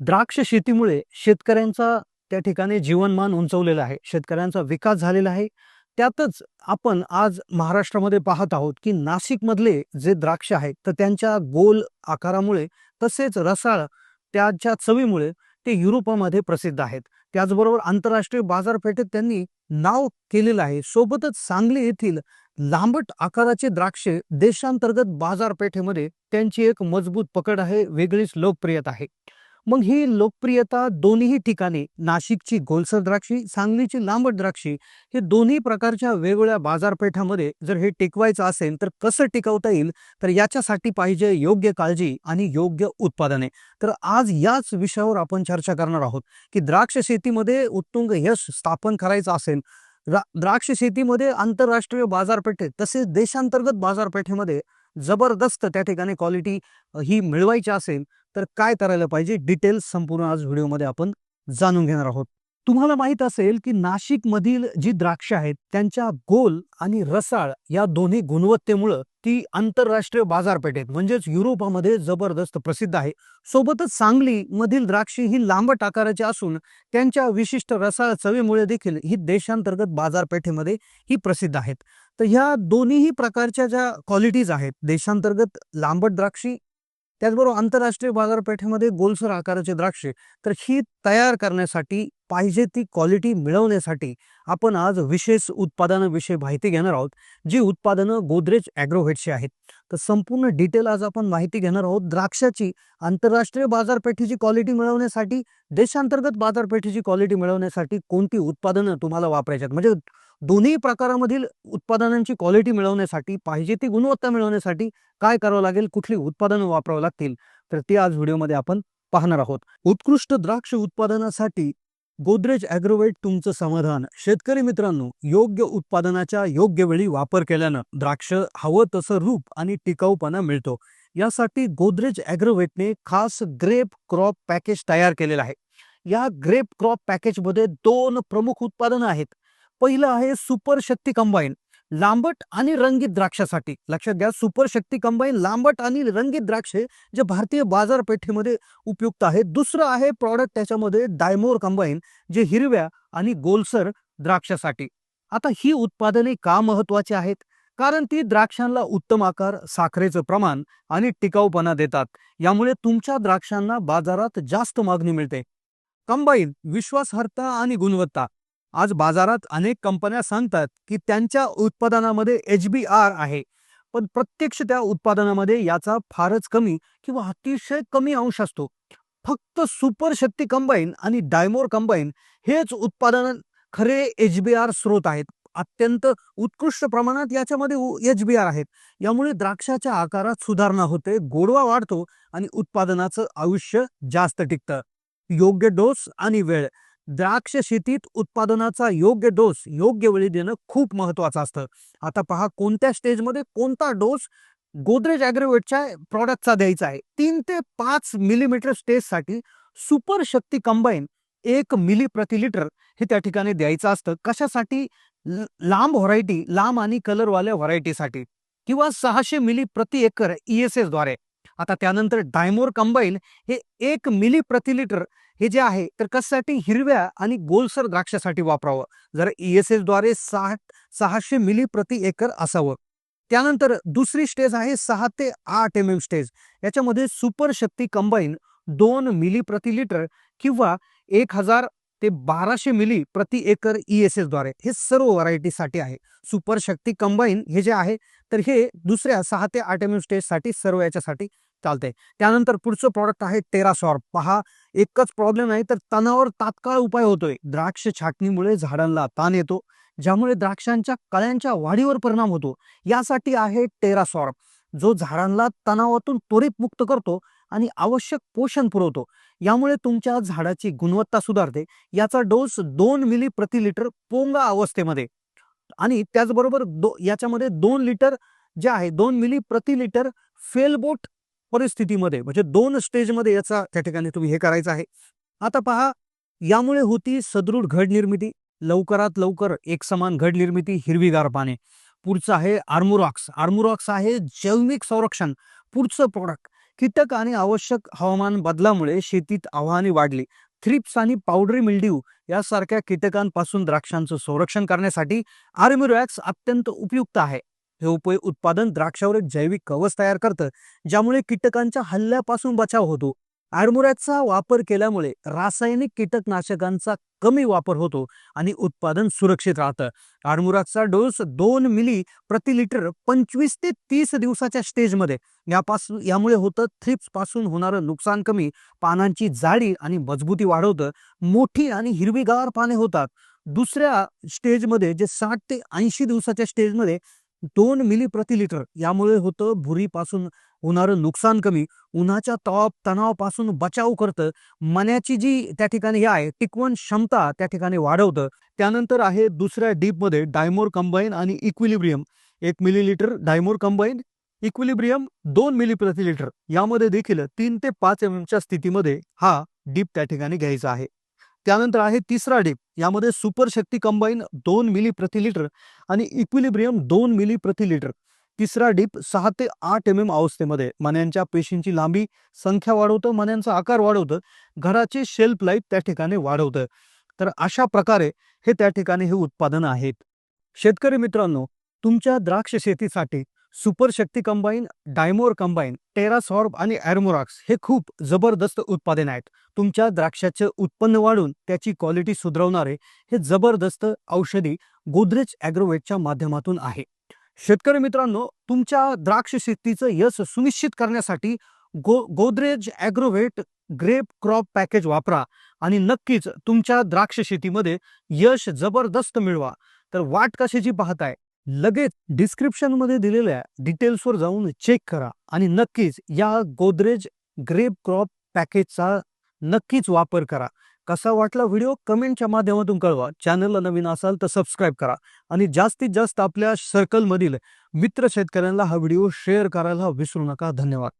द्राक्ष शेतीमुळे शेतकऱ्यांचा त्या ठिकाणी जीवनमान उंचवलेलं आहे शेतकऱ्यांचा विकास झालेला आहे. त्यातच आपण आज महाराष्ट्रामध्ये पाहत आहोत की नाशिकमधले जे द्राक्ष आहेत तर त्यांच्या गोल आकारामुळे तसेच रसाळ त्याच्या चवीमुळे ते युरोपामध्ये प्रसिद्ध आहेत. त्याचबरोबर आंतरराष्ट्रीय बाजारपेठेत त्यांनी नाव केलेलं आहे. सोबतच सांगली येथील लांबट आकाराचे द्राक्षे देशांतर्गत बाजारपेठेमध्ये त्यांची एक मजबूत पकड आहे वेगळीच लोकप्रियता आहे. मग ही लोकप्रियता दोन्ही ठिकाणी नाशिकची गोलसर द्राक्षी सांगलीची लांबट द्राक्षी हे दोन्ही प्रकारच्या वेगवेगळ्या बाजारपेठामध्ये जर हे टिकवायचं असेल तर कसं टिकवता येईल? तर याच्यासाठी पाहिजे योग्य काळजी आणि योग्य उत्पादने. तर आज याच विषयावर आपण चर्चा करणार आहोत की द्राक्ष शेतीमध्ये उत्तुंग यश स्थापन करायचं असेल द्राक्ष शेतीमध्ये आंतरराष्ट्रीय बाजारपेठेत तसेच देशांतर्गत बाजारपेठेमध्ये जबरदस्त त्या ठिकाणी क्वालिटी ही मिळवायची असेल तर काय करायला पाहिजे? डिटेल्स संपूर्ण आज व्हिडिओमध्ये आपण जाणून घेणार आहोत. तुम्हाला माहीत असेल की नाशिक मधील जी द्राक्ष आहेत त्यांच्या गोल आणि रसाळ या दोन्ही गुणवत्तेमुळं ती आंतरराष्ट्रीय बाजारपेठेत म्हणजेच युरोपामध्ये जबरदस्त प्रसिद्ध आहे. सोबतच सांगली मधील द्राक्षे ही लांबट आकाराची असून त्यांच्या विशिष्ट रसाळ चवीमुळे देखील ही देशांतर्गत बाजारपेठेमध्ये ही प्रसिद्ध आहेत. तर ह्या दोन्हीही प्रकारच्या ज्या क्वालिटीज आहेत देशांतर्गत लांबट द्राक्षी त्याचबरोबर आंतरराष्ट्रीय बाजारपेठेमध्ये गोलसर आकाराचे द्राक्षे तर ही तयार करण्यासाठी पाहिजे ती क्वालिटी मिळवण्यासाठी आपण आज विशेष उत्पादनाविषयी माहिती घेणार आहोत जी उत्पादनं गोदरेज ॲग्रोव्हेटची आहेत. तर संपूर्ण डिटेल आज आपण माहिती घेणार आहोत द्राक्षाची आंतरराष्ट्रीय बाजारपेठेची क्वालिटी मिळवण्यासाठी देशांतर्गत बाजारपेठेची क्वालिटी मिळवण्यासाठी कोणती उत्पादनं तुम्हाला वापरायची आहेत? म्हणजे दोन्ही प्रकारामधील उत्पादनांची क्वालिटी मिळवण्यासाठी पाहिजे ती गुणवत्ता मिळवण्यासाठी काय करावं लागेल? कुठली उत्पादनं वापरावं लागतील? तर ती आज व्हिडिओमध्ये आपण पाहणार आहोत. उत्कृष्ट द्राक्ष उत्पादनासाठी गोदरेज ॲग्रोवेट तुमचं समाधान. शेतकरी मित्रांनो योग्य उत्पादनाच्या योग्य वेळी वापर केल्यानं द्राक्ष हवं तसं रूप आणि टिकाऊपणा मिळतो. यासाठी गोदरेज ॲग्रोवेटने खास ग्रेप क्रॉप पॅकेज तयार केलेलं आहे. या ग्रेप क्रॉप पॅकेजमध्ये दोन प्रमुख उत्पादनं आहेत. पहिलं आहे सुपर शक्ती कंबाईन लांबट आणि रंगीत द्राक्षासाठी. लक्षात घ्या सुपर शक्ती कंबाईन लांबट आणि रंगीत द्राक्षे जे भारतीय बाजारपेठेमध्ये उपयुक्त आहेत दुसरं आहे प्रॉडक्ट त्याच्यामध्ये डायमोर कंबाईन जे हिरव्या आणि गोलसर द्राक्षासाठी. आता ही उत्पादने का महत्वाची आहेत? कारण ती द्राक्षांना उत्तम आकार साखरेचं प्रमाण आणि टिकाऊपणा देतात. यामुळे तुमच्या द्राक्षांना बाजारात जास्त मागणी मिळते. कंबाईन विश्वासार्हता आणि गुणवत्ता. आज बाजारात अनेक कंपन्या सांगतात की त्यांच्या उत्पादनामध्ये एच बी आर आहे. पण प्रत्यक्ष त्या उत्पादनामध्ये याचा फारच कमी किंवा अतिशय कमी अंश असतो. फक्त सुपर शक्ती कंबाईन आणि डायमोर कंबाईन हेच उत्पादन खरे एच बी आर स्रोत आहेत. अत्यंत उत्कृष्ट प्रमाणात याच्यामध्ये एच बी आर आहेत. यामुळे द्राक्षाच्या आकारात सुधारणा होते गोडवा वाढतो आणि उत्पादनाचं आयुष्य जास्त टिकतं. योग्य डोस आणि वेळ द्राक्ष शेतीत उत्पादनाचा योग्य डोस योग्य वेळी देणं खूप महत्वाचं असतं. आता पहा कोणत्या स्टेजमध्ये कोणता डोस गोदरेज अॅग्रोवेटच्या प्रॉडक्टचा द्यायचा आहे? तीन ते पाच मिलीमीटर स्टेजसाठी सुपर शक्ती कंबाईन एक मिली प्रति लिटर हे त्या ठिकाणी द्यायचं असतं. कशासाठी? लांब व्हरायटी लांब आणि कलरवाल्या व्हरायटीसाठी किंवा सहाशे मिली प्रति एकर ई एस एसद्वारे आता त्यानंतर डायमोर कंबाईन हे एक मिली प्रति लिटर हे जे आहे तर कशासाठी? हिरव्या आणि गोलसर द्राक्षासाठी वापरावं. जर ई एस एसद्वारे सहा सहाशे मिली प्रति एकर असावं. त्यानंतर दुसरी स्टेज आहे सहा ते आठ एम एम स्टेज. याच्यामध्ये सुपर शक्ती कंबाईन दोन मिली प्रति लिटर किंवा एक हजार ते बाराशे मिली प्रति एकर ई एस एसद्वारे हे सर्व व्हरायटीसाठी आहे. सुपर शक्ती कंबाईन हे जे आहे तर हे दुसऱ्या सहा ते आठ एम एम स्टेजसाठी सर्व याच्यासाठी चालतंय. त्यानंतर पुढचं प्रॉडक्ट आहे टेरासॉर पहा एकच प्रॉब्लेम आहे तर तणावर तात्काळ उपाय होतोय. द्राक्ष छाटणीमुळे झाडांना ताण येतो ज्यामुळे द्राक्षांच्या कळ्यांच्या वाढीवर परिणाम होतो. यासाठी आहे टेरासॉर जो झाडांना तणावातून त्वरित मुक्त करतो आणि आवश्यक पोषण पुरवतो. यामुळे तुमच्या झाडाची गुणवत्ता सुधारते. याचा डोस दोन मिली प्रति लिटर पोंगा अवस्थेमध्ये. आणि त्याचबरोबर दो याच्यामध्ये दोन लिटर जे आहे दोन मिली प्रति लिटर फेलबोट परिस्थितीमध्ये म्हणजे दोन स्टेजमध्ये याचा त्या ठिकाणी तुम्ही हे करायचं आहे. आता पहा यामुळे होती सदृढ घड निर्मिती लवकरात लवकर एक समान घड निर्मिती हिरवीगार पाने. पुढचं आहे आर्मुरॉक्स. आर्मुरॉक्स आहे जैविक संरक्षण पुढचं प्रोडक्ट कीटक आणि आवश्यक हवामान बदलामुळे शेतीत आव्हाने वाढली. थ्रिप्स आणि पावडरी मिल्ड्यू यासारख्या कीटकांपासून द्राक्षांचं संरक्षण करण्यासाठी आर्मुरॉक्स अत्यंत उपयुक्त आहे. हे उप उत्पादन द्राक्षावर एक जैविक कवच तयार करतं ज्यामुळे कीटकांच्या हल्ल्यापासून बचाव होतो. आरमुऱ्याचा वापर केल्यामुळे रासायनिक कीटकनाशकांचा कमी वापर होतो आणि उत्पादन सुरक्षित राहतं. आर्मोरॅक्सचा डोस दोन मिली प्रति लिटर पंचवीस ते तीस दिवसाच्या स्टेजमध्ये यापासून यामुळे होतं थ्रिप्सपासून होणारं नुकसान कमी पानांची जाडी आणि मजबूती वाढवतं मोठी आणि हिरवीगार पाने होतात. दुसऱ्या स्टेजमध्ये जे साठ ते ऐंशी दिवसाच्या स्टेजमध्ये दोन मिली प्रति लिटर यामुळे होतं भुरीपासून होणारं नुकसान कमी. उन्हाच्या तवाप तणावापासून बचाव करतं. मण्याची जी त्या ठिकाणी हे आहे टिकवण क्षमता त्या ठिकाणी वाढवतं. त्यानंतर आहे दुसऱ्या डीपमध्ये डायमोर कंबाईन आणि इक्विलिब्रियम. एक मिली लिटर डायमोर कंबाईन इक्विलिब्रियम दोन मिली प्रति लिटर यामध्ये देखील तीन ते पाच एम एमच्या स्थितीमध्ये हा डीप त्या ठिकाणी घ्यायचा आहे. त्यानंतर आहे तिसरा डीप. यामध्ये सुपर शक्ती कंबाईन दोन मिली प्रति लिटर आणि इक्विलिब्रियम दोन मिली प्रति लिटर. तिसरा डीप सहा ते आठ एम एम अवस्थेमध्ये. मण्यांच्या पेशींची लांबी संख्या वाढवतं मण्यांचा आकार वाढवतं घराचे शेल्फ लाईफ त्या ठिकाणी वाढवतं. तर अशा प्रकारे हे त्या ठिकाणी हे उत्पादन आहेत. शेतकरी मित्रांनो तुमच्या द्राक्ष शेतीसाठी super Shakti combine Dymore combine Terasorb आणि ॲर्मोरॉक्स हे खूप जबरदस्त उत्पादन आहेत. तुमच्या द्राक्षाचं उत्पन्न वाढून त्याची क्वालिटी सुधारवणारे हे जबरदस्त औषधी गोदरेज ॲग्रोवेटच्या माध्यमातून आहे. शेतकरी मित्रांनो तुमच्या द्राक्ष शेतीचं यश सुनिश्चित करण्यासाठी गो Godrej Agrovet grape crop package वापरा आणि नक्कीच तुमच्या द्राक्ष शेतीमध्ये यश जबरदस्त मिळवा. तर वाट कशाची पाहताय? लगेच डिस्क्रिप्शनमध्ये दिलेल्या डिटेल्सवर जाऊन चेक करा आणि नक्कीच या गोदरेज ग्रेप क्रॉप पॅकेजचा नक्कीच वापर करा. कसा वाटला व्हिडिओ कमेंटच्या माध्यमातून कळवा. चॅनलला नवीन असाल तर सबस्क्राईब करा आणि जास्तीत जास्त आपल्या सर्कलमधील मित्र शेतकऱ्यांना हा व्हिडिओ शेअर करायला विसरू नका. धन्यवाद.